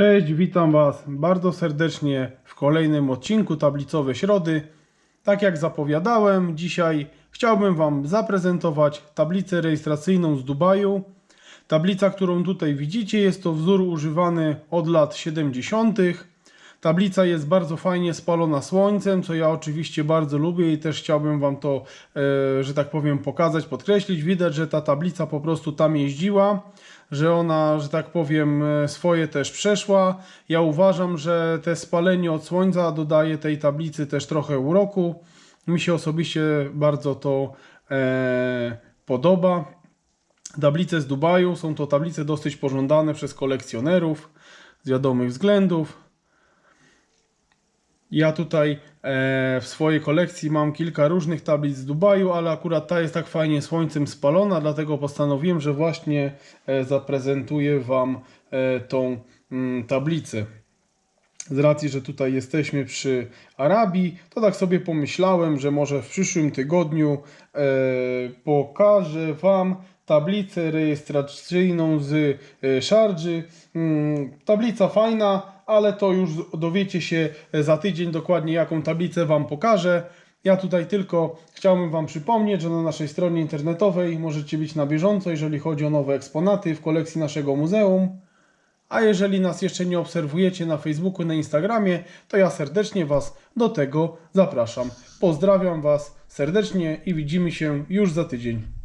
Cześć, witam Was bardzo serdecznie w kolejnym odcinku Tablicowe Środy. Tak jak zapowiadałem, dzisiaj chciałbym Wam zaprezentować tablicę rejestracyjną z Dubaju. Tablica, którą tutaj widzicie, jest to wzór używany od lat 70. Tablica jest bardzo fajnie spalona słońcem, co ja oczywiście bardzo lubię i też chciałbym Wam to, e, że tak powiem, pokazać, podkreślić. Widać, że ta tablica po prostu tam jeździła, że ona, że tak powiem, e, swoje też przeszła. Ja uważam, że te spalenie od słońca dodaje tej tablicy też trochę uroku. Mi się osobiście bardzo to e, podoba. Tablice z Dubaju są to tablice dosyć pożądane przez kolekcjonerów z wiadomych względów. Ja tutaj e, w swojej kolekcji mam kilka różnych tablic z Dubaju, ale akurat ta jest tak fajnie słońcem spalona, dlatego postanowiłem, że właśnie e, zaprezentuję Wam e, tą mm, tablicę. Z racji, że tutaj jesteśmy przy Arabii, to tak sobie pomyślałem, że może w przyszłym tygodniu pokażę Wam tablicę rejestracyjną z Szardży. Mm, tablica fajna, ale to już dowiecie się za tydzień dokładnie, jaką tablicę Wam pokażę. Ja tutaj tylko chciałbym Wam przypomnieć, że na naszej stronie internetowej możecie być na bieżąco, jeżeli chodzi o nowe eksponaty w kolekcji naszego muzeum. A jeżeli nas jeszcze nie obserwujecie na Facebooku, na Instagramie, to ja serdecznie Was do tego zapraszam. Pozdrawiam Was serdecznie i widzimy się już za tydzień.